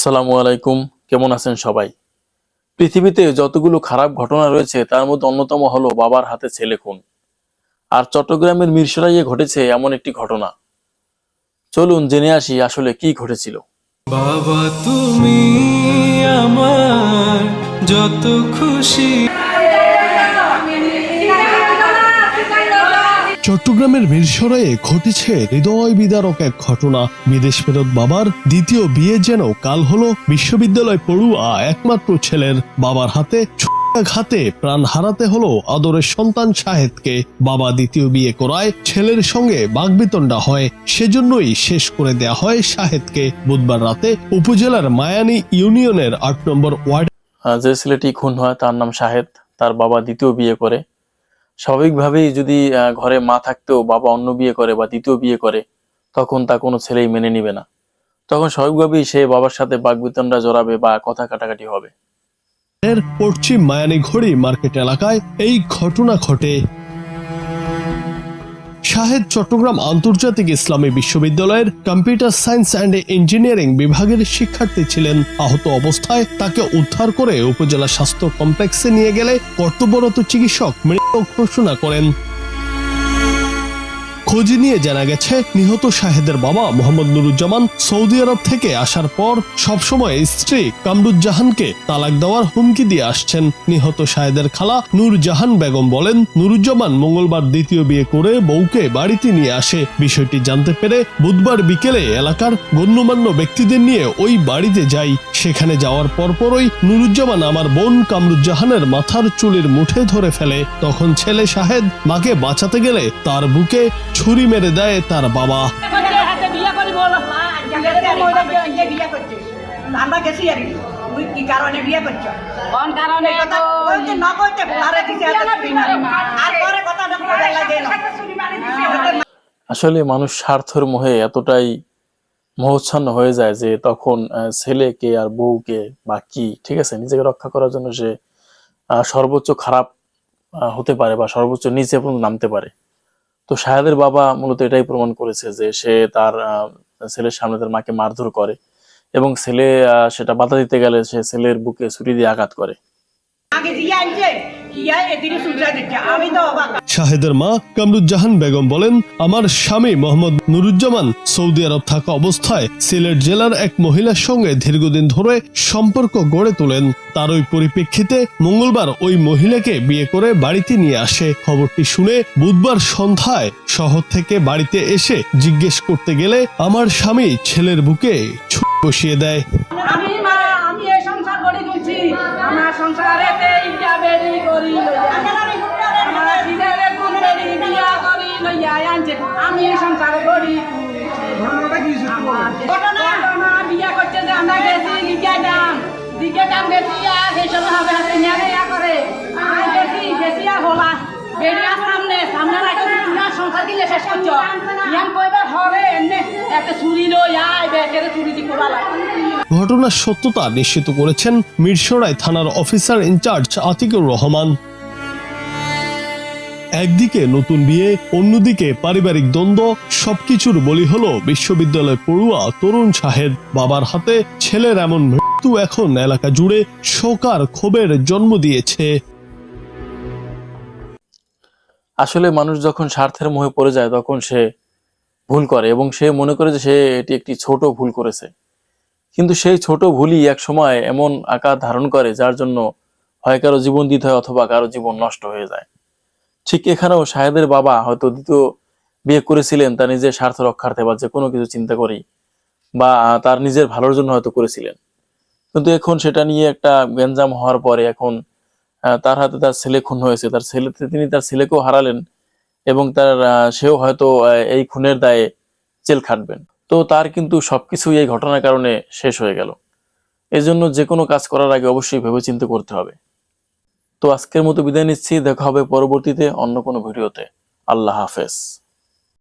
আসসালামু আলাইকুম। কেমন আছেন সবাই? পৃথিবীতে যতগুলো খারাপ ঘটনা রয়েছে, তার মধ্যে অন্যতম হলো বাবার হাতে ছেলে খুন। আর চট্টগ্রামের মিরসরাইয়ে ঘটেছে এমন একটি ঘটনা। চলুন জেনে আসি আসলে কি ঘটেছিল। বাবা তুমি আমার যত খুশি চট্টগ্রামের মিরসরাইয়ে ঘটেছে হৃদয় বিদারক এক ঘটনা। বিদেশ ফেরত বাবার দ্বিতীয় বিয়ে যেন কাল হলো বিশ্ববিদ্যালয় পড়ুয়া একমাত্র ছেলের। বাবার হাতে ঘাতে প্রাণ হারাতে হলো আদরের সন্তান শাহেদকে। বাবা দ্বিতীয় বিয়ে করায় ছেলের সঙ্গে বাগবিতণ্ডা হয়। সেজন্যই শেষ করে দেয়া হয় শাহেদকে। বুধবার রাতে উপজেলার মায়ানী ইউনিয়নের আট নম্বর ওয়ার্ড যে ছেলেটি খুন হয় তার নাম শাহেদ। তার বাবা দ্বিতীয় বিয়ে করে। স্বাভাবিকভাবেই যদি ঘরে মা থাকতেও বাবা অন্য বিয়ে করে বা দ্বিতীয় বিয়ে করে, তখন তা কোনো ছেলেই মেনে নিবে না। তখন স্বাভাবিকভাবেই সে বাবার সাথে বাগবিতণ্ডা জড়াবে বা কথা কাটাকাটি হবে। পশ্চিম মায়ানি ঘড়ি মার্কেট এলাকায় এই ঘটনা ঘটে। শাহেদ চট্টগ্রাম আন্তর্জাতিক ইসলামী বিশ্ববিদ্যালয়ের কম্পিউটার সায়েন্স অ্যান্ড ইঞ্জিনিয়ারিং বিভাগের শিক্ষার্থী ছিলেন। আহত অবস্থায় তাকে উদ্ধার করে উপজেলা স্বাস্থ্য কমপ্লেক্সে নিয়ে গেলে কর্তব্যরত চিকিৎসক মৃত ঘোষণা করেন। খোঁজ নিয়ে জানা গেছে, নিহত শাহেদের বাবা মোহাম্মদ নুরুজ্জামান সৌদি আরব থেকে আসার পর সবসময় স্ত্রী কামরুজ্জাহানকে তালাক দেওয়ার হুমকি দিয়ে আসছেন। নিহত শাহেদের খালা নূরজাহান বেগম বলেন, নুরুজ্জামান মঙ্গলবার দ্বিতীয় বিয়ে করে বউকে বাড়িতে নিয়ে আসে। বিষয়টি জানতে পেরে বুধবার বিকেলে এলাকার গণ্যমান্য ব্যক্তিদের নিয়ে ওই বাড়িতে যাই সেখানে যাওয়ার পরপরই নুরুজ্জামান আমার বোন কামরুজ্জাহানের মাথার চুলের মুঠে ধরে ফেলে। তখন ছেলে শাহেদ মাকে বাঁচাতে গেলে তার বুকে ছুরি মেরে দেয় তার বাবা। আসলে মানুষ স্বার্থর মোহে এতটাই মোহচ্ছন্ন হয়ে যায় যে তখন ছেলেকে আর বউকে বা কি, ঠিক আছে? নিজেকে রক্ষা করার জন্য সে সর্বোচ্চ খারাপ হতে পারে বা সর্বোচ্চ নিচে পর্যন্ত নামতে পারে। তো শাহেদের বাবা মূলত এটাই প্রমাণ করেছে যে সে তার ছেলের সামনে তার মাকে মারধর করে এবং ছেলে সেটা বাধা দিতে গেলে সে ছেলের বুকে ছুরি দিয়ে আঘাত করে। শাহেদের মা কামরুজ্জাহান বেগম বলেন আমার স্বামী মোহাম্মদ নুরুজ্জামান সৌদি আরব থাকা অবস্থায় সিলেট জেলার এক মহিলার সঙ্গে দীর্ঘদিন ধরে সম্পর্ক গড়ে তোলেন। তার ওই পরিপ্রেক্ষিতে মঙ্গলবার ওই মহিলাকে বিয়ে করে বাড়িতে নিয়ে আসে। খবরটি শুনে বুধবার সন্ধ্যায় শহর থেকে বাড়িতে এসে জিজ্ঞেস করতে গেলে আমার স্বামী ছেলের বুকে ছুরি বসিয়ে দেয়। আমি আমি এই সংসার করছি আমার সংসারে বেরি করি আমার ছেলেরে গুণ বিয়া করি লইয়া। আনছে আমি সংসার করি। ঘটনা? বিয়া করছে যে আমরা গেছি লিখে দাম। গেছি আর সেই সময় হবে হাতে নিয়ে করে। গেছি গেছি আর হলা বেরিয়া সামনে সামনে রাখি না সংসার দিলে শেষ করছ। ইয়ান কইবার হবে? এমনি একটা ছুরি লই আয় বেকেরে ছুরি দি কোবালা ঘটনার সত্যতা নিশ্চিত করেছেন মিরসরাই থানার অফিসার ইনচার্জ আতিকুর রহমান। একদিকে নতুন বিয়ে, অন্যদিকে পারিবারিক দ্বন্দ্ব, সবকিছুর বলি হলো বিশ্ববিদ্যালয় পড়ুয়া তরুণ শাহেদ বাবার হাতে ছেলের এমন মৃত্যু এখন এলাকা জুড়ে শোকার ক্ষোভের জন্ম দিয়েছে। আসলে মানুষ যখন স্বার্থের মোহে পড়ে যায়, তখন সে ভুল করে এবং সে মনে করে যে সে এটি একটি ছোট ভুল করেছে। কিন্তু সেই ছোট ভুলই এক সময় এমন আকার ধারণ করে যার জন্য হয় কারও জীবন দিতে হয় অথবা কারও জীবন নষ্ট হয়ে যায়। ঠিক এখানেও শাহেদের বাবা হয়তো দ্বিতীয় বিয়ে করেছিলেন তার নিজের স্বার্থ রক্ষার্থে বা যে কোনো কিছু চিন্তা করি বা তার নিজের ভালোর জন্য হয়তো করেছিলেন। কিন্তু এখন সেটা নিয়ে একটা গ্যাঞ্জাম হওয়ার পরে এখন তার হাতে তার ছেলে খুন হয়েছে। তার ছেলে, তিনি তার ছেলেকেও হারালেন এবং তার সেও হয়তো এই খুনের দায়ে জেল খাটবেন। তো তার কিন্তু সবকিছুই এই ঘটনার কারণে শেষ হয়ে গেল। এজন্য যে কোনো কাজ করার আগে অবশ্যই ভেবেচিন্তে করতে হবে। তো আজকের মতো বিদায় নিচ্ছি। দেখা হবে পরবর্তীতে অন্য কোনো ভিডিওতে। আল্লাহ হাফেজ।